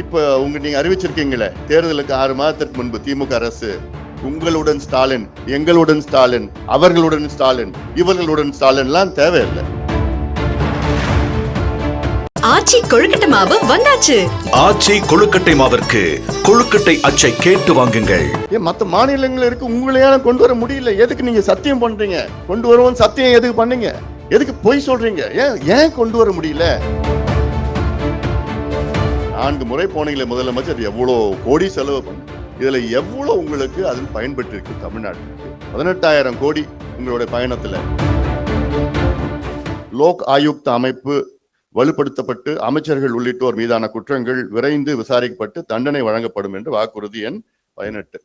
இப்ப உங்க நீங்க அறிவிச்சிருக்கீங்களே தேர்தலுக்கு ஆறு மாதத்திற்கு முன்பு திமுக அரசு உங்களுடன் ஸ்டாலின் எங்களுடன் ஸ்டாலின் அவர்களுடன் ஸ்டாலின் இவர்களுடன் ஸ்டாலின்லாம் தேவையில்லை. ஆச்சி கொழுக்கட்டை மாவு வந்தாச்சு. ஆச்சி கொழுக்கட்டை மாவிற்கு கொழுக்கட்டை அச்சை கேட்டு வாங்குங்கள். ஏன் மத்த மாநிலங்கள் இருக்கு உங்களையால கொண்டு வர முடியல. எதுக்கு நீங்க சத்தியம் பண்றீங்க? கொண்டு வருவோம் சத்தியம் எதுக்கு பண்ணீங்க? எதுக்கு பொய் சொல்றீங்க? ஏன் ஏன் கொண்டு வர முடியல? நான்கு முறை போனீங்களே முதலமைச்சர் எவ்வளோ கோடி செலவு பண்ணு? இதில் எவ்வளோ உங்களுக்கு அதில் பயன்பட்டு இருக்கு தமிழ்நாட்டுக்கு பதினெட்டாயிரம் கோடி உங்களுடைய பயணத்தில். லோக் ஆயுக்த அமைப்பு வலுப்படுத்தப்பட்டு அமைச்சர்கள் உள்ளிட்டோர் மீதான குற்றங்கள் விரைந்து விசாரிக்கப்பட்டு தண்டனை வழங்கப்படும் என்று வாக்குறுதி எண் பதினெட்டு.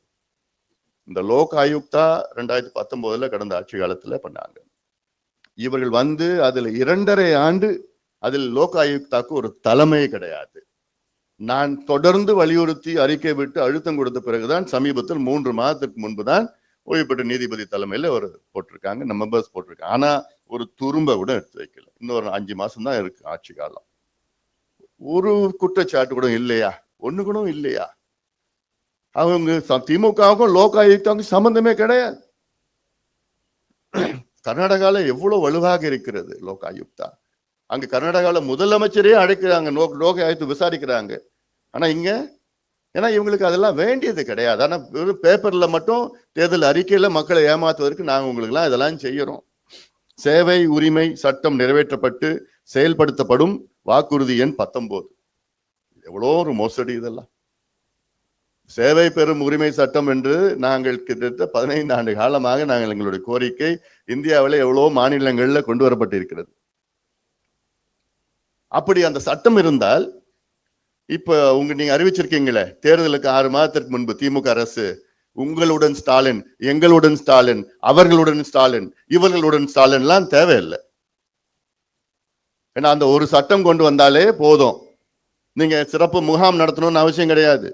இந்த லோக் ஆயுக்தா ரெண்டாயிரத்தி பத்தொன்பதுல கடந்த ஆட்சி காலத்துல பண்ணாங்க. இவர்கள் வந்து அதுல இரண்டரை ஆண்டு அதில் லோக் ஆயுக்தாக்கு ஒரு தலைமை கிடையாது. நான் தொடர்ந்து வலியுறுத்தி அறிக்கை விட்டு அழுத்தம் கொடுத்த பிறகுதான் சமீபத்தில் மூன்று மாதத்திற்கு முன்புதான் ஓய்வு பெற்ற நீதிபதி தலைமையில ஒரு போட்டிருக்காங்க நம்ம பஸ் போட்டிருக்காங்க. ஆனா ஒரு துரும்ப கூட எடுத்து வைக்கல. இன்னொரு அஞ்சு மாசம் தான் இருக்கு ஆட்சி காலம். ஒரு குற்றச்சாட்டு கூட இல்லையா? ஒன்று கூட இல்லையா? அவங்க திமுகவுக்கும் லோக் ஆயுக்தாவுக்கும் சம்பந்தமே கிடையாது. கர்நாடகால எவ்வளவு வலுவாக இருக்கிறது லோக் ஆயுக்தா? அங்கே கர்நாடகாவில் முதலமைச்சரே அழைக்கிறாங்க. நோக் நோக்கை அழைத்து விசாரிக்கிறாங்க. ஆனால் இங்கே ஏன்னா இவங்களுக்கு அதெல்லாம் வேண்டியது கிடையாது. ஆனால் வெறும் பேப்பரில் மட்டும் தேர்தல் அறிக்கையில் மக்களை ஏமாத்துவதற்கு நாங்கள் உங்களுக்குலாம் இதெல்லாம் செய்கிறோம் சேவை உரிமை சட்டம் நிறைவேற்றப்பட்டு செயல்படுத்தப்படும் வாக்குறுதி எண் பத்தொம்போது. எவ்வளோ ஒரு மோசடி இதெல்லாம். சேவை பெறும் உரிமை சட்டம் என்று நாங்கள் கிட்டத்தட்ட பதினைந்து ஆண்டு காலமாக நாங்கள் எங்களுடைய கோரிக்கை இந்தியாவில் எவ்வளோ மாநிலங்களில் கொண்டு வரப்பட்டிருக்கிறது. அப்படி அந்த சட்டம் இருந்தால் இப்போ உங்க நீங்க அறிவிச்சிருக்கீங்களே தேர்தலுக்கு ஆறு மாதத்திற்கு முன்பு திமுக அரசு உங்களுடன் ஸ்டாலின் எங்களுடன் ஸ்டாலின் அவர்களுடன் ஸ்டாலின் இவர்களுடன் ஸ்டாலின்லாம் தேவையில்லை. ஏன்னா அந்த ஒரு சட்டம் கொண்டு வந்தாலே போதும். நீங்க சிறப்பு முகாம் நடத்தணும்னு அவசியம் கிடையாது.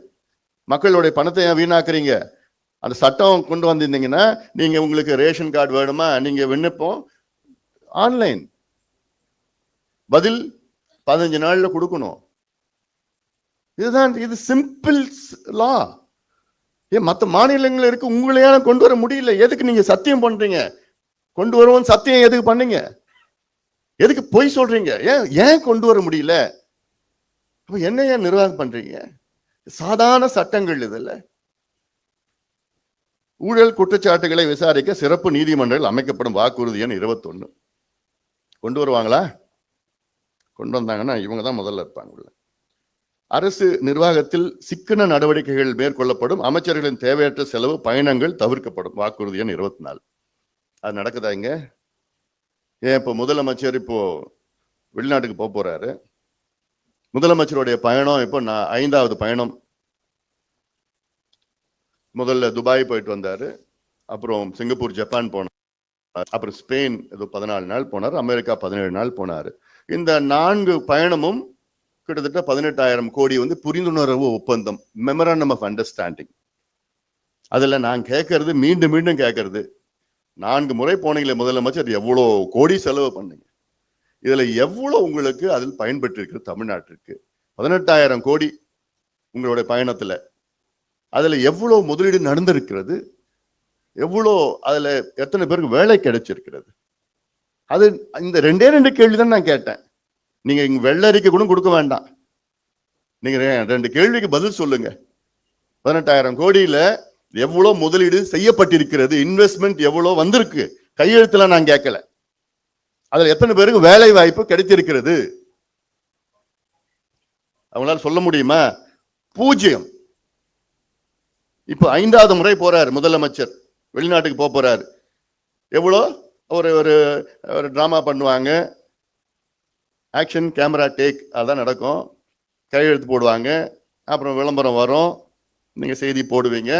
மக்களுடைய பணத்தை ஏன் வீணாக்குறீங்க? அந்த சட்டம் கொண்டு வந்திருந்தீங்கன்னா நீங்க உங்களுக்கு ரேஷன் கார்டு வேணுமா? நீங்க விண்ணப்பம் ஆன்லைன். பதில் பதினஞ்சு நாளில் கொடுக்கணும். இதுதான் இது சிம்பிள் லா ஏன் மற்ற மாநிலங்கள் இருக்கு உங்களையால கொண்டு வர முடியல. எதுக்கு நீங்க சத்தியம் பண்றீங்க? கொண்டு வருவோம் சத்தியம் எதுக்கு பண்ணீங்க? எதுக்கு பொய் சொல்றீங்க? ஏன் ஏன் கொண்டு வர முடியல? அப்ப என்ன ஏன் நிர்வாகம் பண்றீங்க? சாதாரண சட்டங்கள் இதுல. ஊழல் குற்றச்சாட்டுகளை விசாரிக்க சிறப்பு நீதிமன்றங்கள் அமைக்கப்படும் வாக்குறுதி எண் இருபத்தொன்னு. கொண்டு வருவாங்களா? கொண்டு வந்தாங்கன்னா இவங்க தான் முதல்ல இருப்பாங்க உள்ள அரசு நிர்வாகத்தில் சிக்கன நடவடிக்கைகள் மேற்கொள்ளப்படும். அமைச்சர்களின் தேவையற்ற செலவு பயணங்கள் தவிர்க்கப்படும். வாக்குறுதி எண் இருபத்தி நாலு அது நடக்குதா இங்க? ஏன் இப்போ முதலமைச்சர் இப்போ வெளிநாட்டுக்கு போக போறாரு? முதலமைச்சருடைய பயணம் இப்போ நான் ஐந்தாவது பயணம். முதல்ல துபாய் போயிட்டு வந்தாரு. அப்புறம் சிங்கப்பூர் ஜப்பான் போன அப்புறம் ஸ்பெயின் ஏதோ பதினாலு நாள் போனார் அமெரிக்கா பதினேழு நாள் போனார். இந்த நான்கு பயணமும் கிட்டத்தட்ட பதினெட்டாயிரம் கோடி வந்து புரிந்துணர்வு ஒப்பந்தம் மெமராண்டம் ஆஃப் அண்டர்ஸ்டாண்டிங் அதில் நான் கேட்கறது மீண்டும் மீண்டும் கேட்கறது நான்கு முறை போனீங்களே முதலமைச்சர் எவ்வளோ கோடி செலவு பண்ணுங்க. இதில் எவ்வளோ உங்களுக்கு அதில் பயன்பெற்றிருக்கு தமிழ்நாட்டிற்கு? பதினெட்டாயிரம் கோடி உங்களுடைய பயணத்தில். அதில் எவ்வளோ முதலீடு நடந்திருக்கிறது? எவ்வளோ அதில் எத்தனை பேருக்கு வேலை கிடைச்சிருக்கிறது? அது இந்த ரெண்டே ரெண்டு கேள்வி தான் நான் கேட்டேன். நீங்கள் இங்கே வெள்ளை அறிக்கை கூட கொடுக்க வேண்டாம். நீங்கள் ரெண்டு கேள்விக்கு பதில் சொல்லுங்க. பதினெட்டாயிரம் கோடியில் எவ்வளோ முதலீடு செய்யப்பட்டிருக்கிறது? இன்வெஸ்ட்மெண்ட் எவ்வளோ வந்திருக்கு? கையெழுத்துல நான் கேட்கல. அதில் எத்தனை பேருக்கு வேலை வாய்ப்பு கிடைத்திருக்கிறது? அவங்களால சொல்ல முடியுமா? பூஜ்ஜியம். இப்போ ஐந்தாவது முறை போறார் முதலமைச்சர். வெளிநாட்டுக்கு போக போறாரு. எவ்வளோ? ஒரு ஒரு ஒரு ட்ராமா பண்ணுவாங்க. ஆக்ஷன் கேமரா டேக் அதான் நடக்கும். கையெழுத்து போடுவாங்க. அப்புறம் விளம்பரம் வரும். நீங்க செய்தி போடுவீங்க.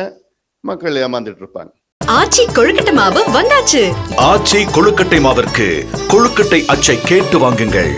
மக்கள் ஏமாந்துட்டு இருப்பாங்க. ஆச்சி கொழுக்கட்டை மாவு வந்தாச்சு. ஆச்சி கொழுக்கட்டை மாவிற்கு கொழுக்கட்டை அச்சை கேட்டு வாங்குங்கள்.